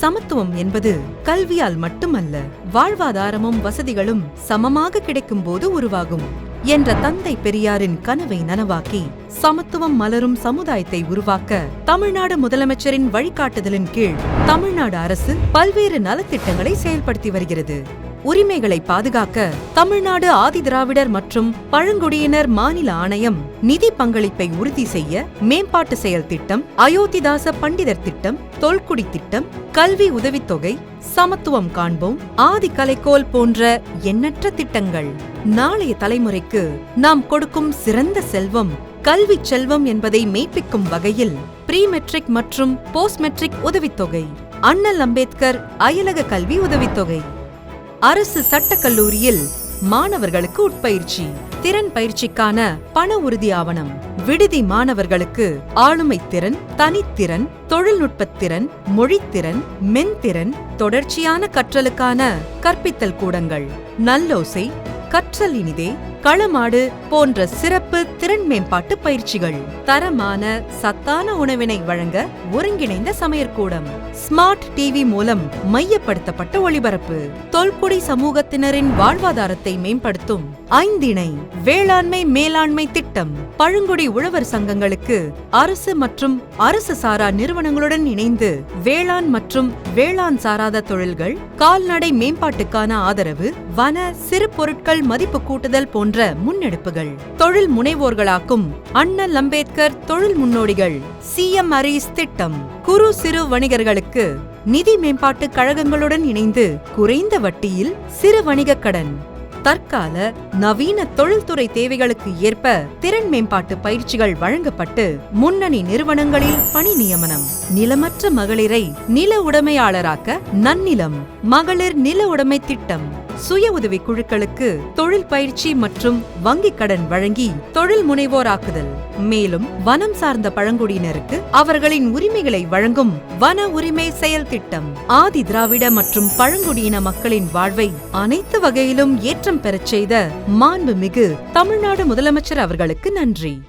சமத்துவம் என்பது கல்வியால் மட்டுமல்ல வாழ்வாதாரமும் வசதிகளும் சமமாக கிடைக்கும் போது உருவாகும் என்ற தந்தை பெரியாரின் கனவை நனவாக்கி சமத்துவம் மலரும் சமுதாயத்தை உருவாக்க தமிழ்நாடு முதலமைச்சரின் வழிகாட்டுதலின் கீழ் தமிழ்நாடு அரசு பல்வேறு நலத்திட்டங்களை செயல்படுத்தி வருகிறது. உரிமைகளை பாதுகாக்க தமிழ்நாடு ஆதிதிராவிடர் மற்றும் பழங்குடியினர் மாநில ஆணையம் நிதி பங்களிப்பை உறுதி செய்ய மேம்பாட்டு செயல் திட்டம் அயோத்திதாச பண்டிதர் திட்டம் தொல்குடி திட்டம் கல்வி உதவித்தொகை சமத்துவம் காண்போம் ஆதி கலைக்கோல் போன்ற எண்ணற்ற திட்டங்கள். நாளைய தலைமுறைக்கு நாம் கொடுக்கும் சிறந்த செல்வம் கல்வி செல்வம் என்பதை மெய்ப்பிக்கும் வகையில் ப்ரீ மெட்ரிக் மற்றும் போஸ்ட் மெட்ரிக் உதவித்தொகை. அண்ணல் அம்பேத்கர் அயலக கல்வி உதவித்தொகை. அரசு சட்டக்கல்லூரியில் மாணவர்களுக்கு உட்பயிற்சி. திறன் பயிற்சிக்கான பண உறுதி ஆவணம். விடுதி மாணவர்களுக்கு ஆளுமை திறன் தனித்திறன் தொழில்நுட்பத்திறன் மொழித்திறன் மென்திறன் தொடர்ச்சியான கற்றலுக்கான கற்பித்தல் கூடங்கள். நல்லோசை கற்றல் இனிதே களமாடு போன்ற சிறப்பு திறன் மேம்பாட்டு பயிற்சிகள். தரமான சத்தான உணவினை வழங்க ஒருங்கிணைந்த சமையற்கூடம். ஸ்மார்ட் டிவி மூலம் மையப்படுத்தப்பட்ட ஒளிபரப்பு. தொல்குடி சமூகத்தினரின் வாழ்வாதாரத்தை மேம்படுத்தும். ஐந்திணை வேளாண்மை மேலாண்மை திட்டம். பழங்குடி உழவர் சங்கங்களுக்கு அரசு மற்றும் அரசு சாரா நிறுவனங்களுடன் இணைந்து வேளாண் மற்றும் வேளாண் சாராத தொழில்கள் கால்நடை மேம்பாட்டுக்கான ஆதரவு வன சிறு பொருட்கள் மதிப்பு கூட்டுதல் போன்ற முன்னெடுப்புகள். தொழில் முனைவோர்களாக்கும் அண்ணல் அம்பேத்கர் தொழில் முன்னோடிகள். சிஎம் அரீஸ் திட்டம். குறு சிறு வணிகர்களுக்கு நிதி மேம்பாட்டு கழகங்களுடன் இணைந்து குறைந்த வட்டியில் சிறு வணிகக் கடன். தற்கால நவீன தொழில்துறை தேவைகளுக்கு ஏற்ப திறன் மேம்பாட்டு பயிற்சிகள் வழங்கப்பட்டு முன்னணி நிறுவனங்களில் பணி நியமனம். நிலமற்ற மகளிரை நில உடைமையாளராக்க நன்னிலம். மகளிர் நில உடைமை திட்டம். சுய உதவி குழுக்களுக்கு தொழில் பயிற்சி மற்றும் வங்கிக் கடன் வழங்கி தொழில் முனைவோராக்குதல். மேலும் வனம் சார்ந்த பழங்குடியினருக்கு அவர்களின் உரிமைகளை வழங்கும் வன உரிமை செயல் திட்டம். ஆதி திராவிட மற்றும் பழங்குடியின மக்களின் வாழ்வை அனைத்து வகையிலும் ஏற்றம் பெறச் செய்த மாண்புமிகு தமிழ்நாடு முதலமைச்சர் அவர்களுக்கு நன்றி.